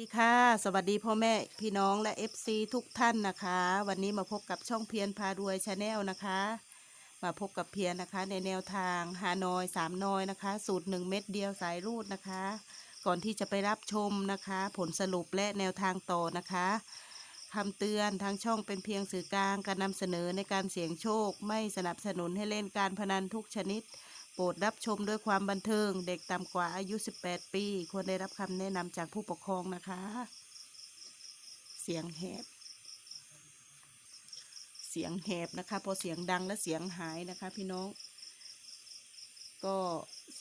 ดีค่ะ สวัสดีพ่อแม่พี่น้องและ FC ทุกท่านนะคะ วันนี้มาพบกับช่องเพียรพารวยชาแนลนะคะ มาพบกับเพียรนะคะ ในแนวทางฮานอยสามนอยนะคะ สูตรหนึ่งเม็ดเดียวสายรูดนะคะ ก่อนที่จะไปรับชมนะคะ ผลสรุปและแนวทางต่อนะคะคำเตือนทางช่องเป็นเพียงสื่อกลางการนำเสนอในการเสี่ยงโชค ไม่สนับสนุนให้เล่นการพนันทุกชนิด โปรดรับชมด้วยความบันเทิง เด็กต่ำกว่าอายุ 18 ปี ควรได้รับคำแนะนำจากผู้ปกครองนะคะ เสียงแหบ เสียงแหบนะคะ พอเสียงดังและเสียงหายนะคะ พี่น้อง ก็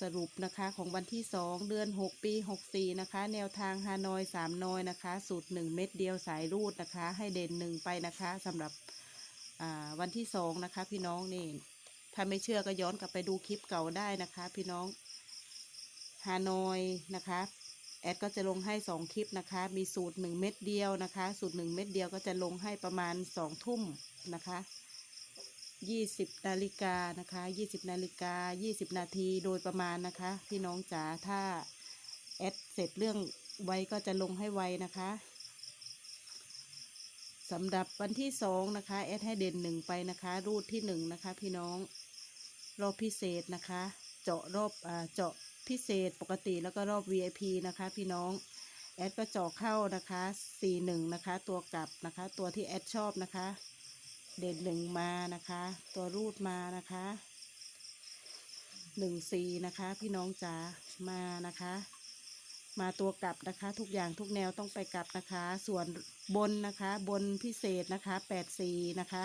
สรุปนะคะของวันที่ 2 เดือน 6 ปี 64 นะคะ แนวทางฮานอย3นอยนะคะ สูตร 1 เม็ดเดียวสายรูดนะคะ ให้เด่นหนึ่งไปนะคะสำหรับวันที่ 2 นะคะ พี่น้องนี่ ถ้าไม่เชื่อก็ย้อนกลับไปดูคลิปเก่าได้นะคะ พี่น้องฮานอยนะคะ แอดก็จะลงให้สองคลิปนะคะ มีสูตรหนึ่งเม็ดเดียวนะคะ สูตรหนึ่งเม็ดเดียวก็จะลงให้ประมาณสองทุ่มนะคะยี่สิบนาฬิกานะคะยี่สิบนาฬิกายี่สิบนาทีโดยประมาณนะคะ พี่น้องจ๋าถ้าแอดเสร็จเรื่องไวก็จะลงให้ไวนะคะสำหรับวันที่สองนะคะแอดให้เด่นหนึ่งไปนะคะ รูทที่หนึ่งนะคะ พี่น้อง รอบพิเศษนะคะ เจาะรอบอ่าเจาะพิเศษปกติแล้วก็รอบ VIP นะคะ พี่น้องแอดก็เจาะเข้านะคะสี่หนึ่งนะคะ ตัวกลับนะคะ ตัวที่แอดชอบนะคะ เด่นหนึ่งมานะคะ ตัวรูดมานะคะหนึ่งสี่นะคะ พี่น้องจ๋ามานะคะมาตัวกลับนะคะทุกอย่างทุกแนวต้องไปกลับนะคะ ส่วนบนนะคะบนพิเศษนะคะแปดสี่นะคะ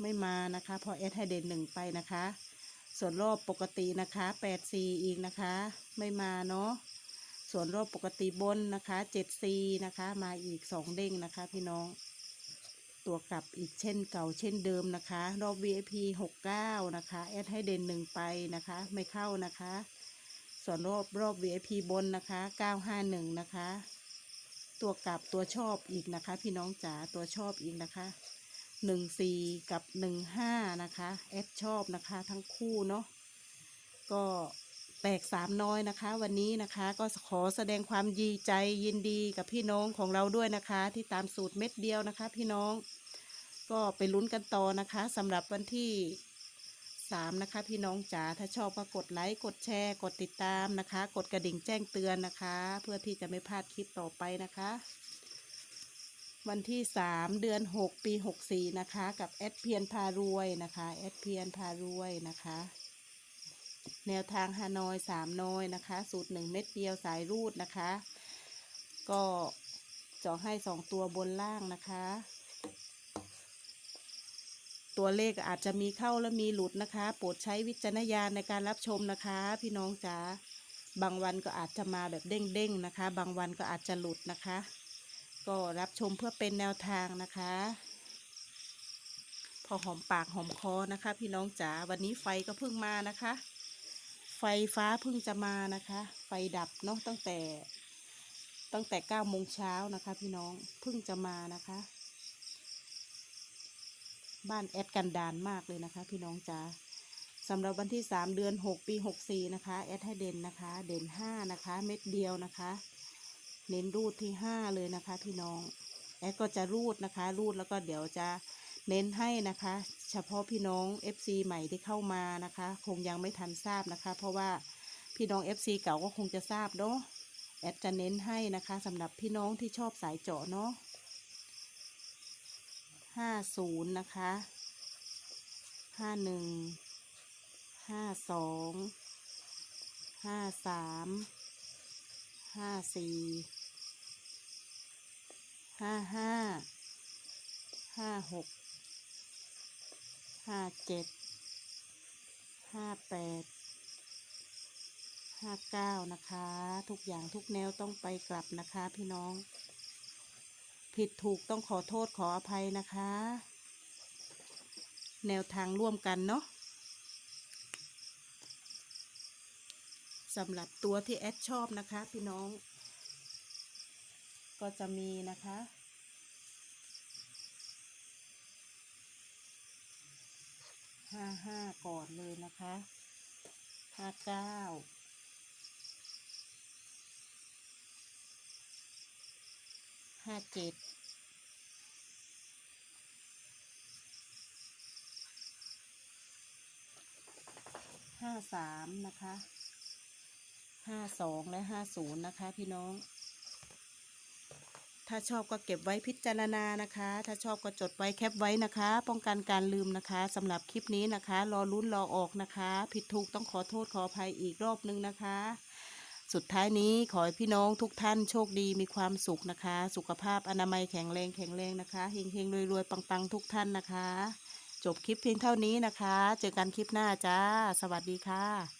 ไม่มานะคะพอเอสให้เด่นหนึ่งไปนะคะ ส่วนรอบปกตินะคะแปดสี่อีกนะคะ ไม่มาเนาะส่วนรอบปกติบนนะคะเจ็ดสี่นะคะ มาอีกสองเด้งนะคะ พี่น้อง ตัวกลับอีกเช่นเก่าเช่นเดิมนะคะ รอบ VIP 69 นะคะแอดให้เด่นหนึ่งไปนะคะ ไม่เข้านะคะ ส่วนรอบรอบ VIP บนนะคะ 951 นะคะ ตัวกลับตัวชอบอีกนะคะ พี่น้องจ๋าตัวชอบอีกนะคะ 14กับ15นะคะแอดชอบนะคะทั้งคู่เนาะก็แตกสามน้อยนะคะ วันนี้นะคะก็ขอแสดงความดีใจยินดีกับพี่น้องของเราด้วยนะคะ ที่ตามสูตรเม็ดเดียวนะคะ พี่น้องก็ไปลุ้นกันต่อนะคะสำหรับวันที่สามนะคะ พี่น้องจ๋าถ้าชอบก็กดไลค์กดแชร์กดติดตามนะคะ กดกระดิ่งแจ้งเตือนนะคะ เพื่อที่จะไม่พลาดคลิปต่อไปนะคะ วันที่สามเดือนหกปีหกสี่นะคะ กับแอดเพียนพารวยนะคะแอดเพียนพารวยนะคะ แนวทางฮานอยสามนอยนะคะ สูตรหนึ่งเม็ดเดียวสายรูดนะคะ ก็เจาะให้สองตัวบนล่างนะคะ ตัวเลขอาจจะมีเข้าและมีหลุดนะคะ โปรดใช้วิจารณญาณในการรับชมนะคะ พี่น้องจ๋าบางวันก็อาจจะมาแบบเด้งๆนะคะ บางวันก็อาจจะหลุดนะคะ ก็รับชมเพื่อเป็นแนวทางนะคะ พอหอมปากหอมคอนะคะ พี่น้องจ๋าวันนี้ไฟก็เพิ่งมานะคะ ไฟฟ้าเพิ่งจะมานะคะ ไฟดับเนาะตั้งแต่ ตั้งแต่เก้าโมงเช้านะคะ พี่น้องเพิ่งจะมานะคะ บ้านแอดกันดานมากเลยนะคะ พี่น้องจ๋าสำหรับวันที่สามเดือนหกปีหกสี่นะคะ แอดให้เด่นนะคะ เด่นห้านะคะ เม็ดเดียวนะคะ เน้นรูดที่ห้าเลยนะคะ พี่น้อง แอดก็จะรูดนะคะ รูดแล้วก็เดี๋ยวจะเน้นให้นะคะ เฉพาะพี่น้อง FC ใหม่ที่เข้ามานะคะ คงยังไม่ทันทราบนะคะ เพราะว่าพี่น้อง FC เก่าก็คงจะทราบเนาะแอดจะเน้นให้นะคะสำหรับพี่น้องที่ชอบสายเจาะเนาะห้าศูนย์นะคะห้าหนึ่งห้าสองห้าสามห้าสี่ ห้าห้า ห้าหก ห้าเจ็ด ห้าแปด ห้าเก้านะคะ ทุกอย่างทุกแนวต้องไปกลับนะคะพี่น้อง ผิดถูกต้องขอโทษขออภัยนะคะ แนวทางร่วมกันเนาะสำหรับตัวที่แอดชอบนะคะพี่น้อง ก็จะมีนะคะ ห้าห้าก่อนเลยนะคะห้าเก้าห้าเจ็ดห้าสามนะคะห้าสองและห้าศูนย์นะคะพี่น้อง ถ้าชอบก็เก็บไว้พิจารณานะคะ ถ้าชอบก็จดไว้แคปไว้นะคะ ป้องกันการลืมนะคะสำหรับคลิปนี้นะคะ รอลุ้นรอออกนะคะ ผิดถูกต้องขอโทษขออภัยอีกรอบนึงนะคะ สุดท้ายนี้ขอให้พี่น้องทุกท่านโชคดีมีความสุขนะคะ สุขภาพอนามัยแข็งแรงแข็งแรงนะคะเฮงเฮงรวยรวยปังปังๆทุกท่านนะคะ จบคลิปเพียงเท่านี้นะคะ เจอกันคลิปหน้าจ้า สวัสดีค่ะ